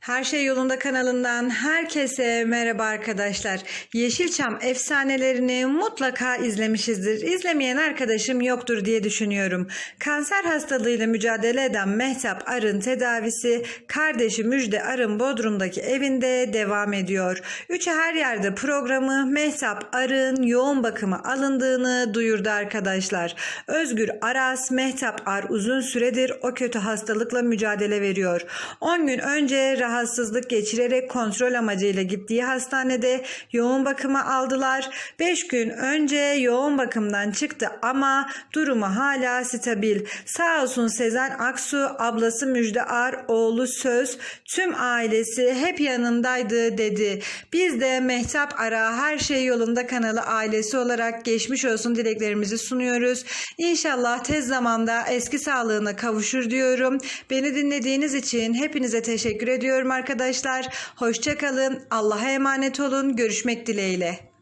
Her Şey Yolunda kanalından herkese merhaba arkadaşlar. Yeşilçam efsanelerini mutlaka izlemişizdir. İzlemeyen arkadaşım yoktur diye düşünüyorum. Kanser hastalığıyla mücadele eden Mehtap Arın tedavisi kardeşi Müjde Arın Bodrum'daki evinde devam ediyor. Üçü her yerde programı Mehtap Arın yoğun bakıma alındığını duyurdu arkadaşlar. Özgür Aras Mehtap Ar uzun süredir o kötü hastalıkla mücadele veriyor. 10 gün önce rahatsızlık geçirerek kontrol amacıyla gittiği hastanede yoğun bakıma aldılar. 5 gün önce yoğun bakımdan çıktı ama durumu hala stabil. Sağ olsun Sezen Aksu, ablası Müjde Ar, oğlu Söz, tüm ailesi hep yanındaydı dedi. Biz de Mehtap Ara her şey yolunda kanalı ailesi olarak geçmiş olsun dileklerimizi sunuyoruz. İnşallah tez zamanda eski sağlığına kavuşur diyorum. Beni dinlediğiniz için hepinize teşekkür ediyorum arkadaşlar. Hoşçakalın. Allah'a emanet olun. Görüşmek dileğiyle.